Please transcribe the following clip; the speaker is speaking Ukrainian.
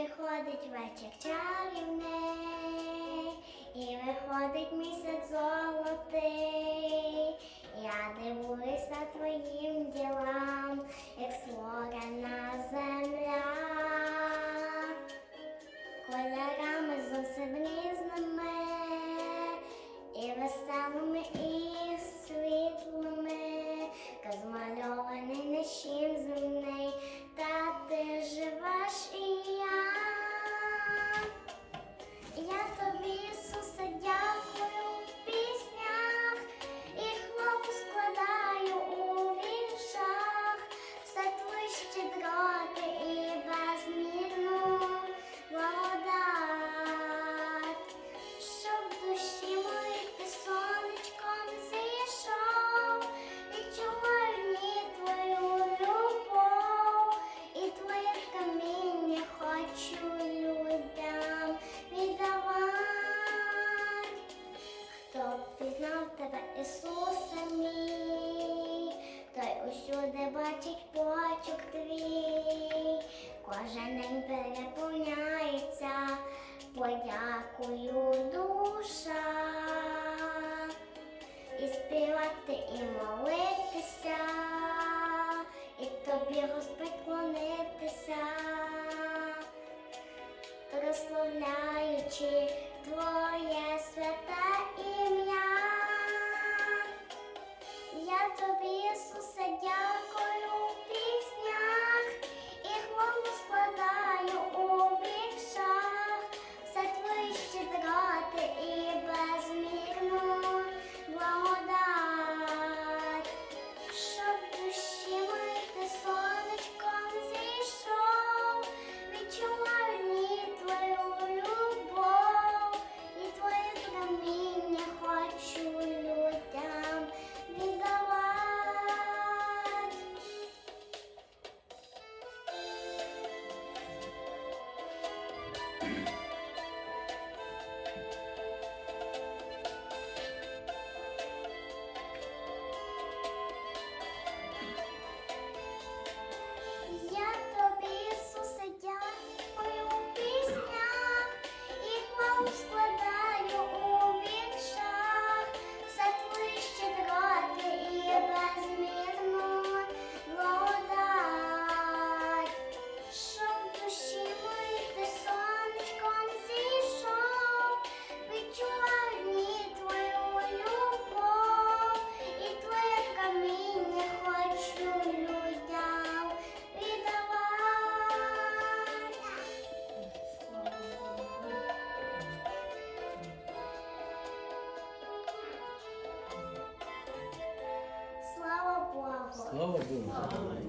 Приходить вечір чарівний і виходить місяць зоряний. бачить почок твій, кожен день переповняється, подякую душа, і співати, і молитися, і тобі Господь клонитися, прославляючи. тобі, Ісусе, дякую. 胳不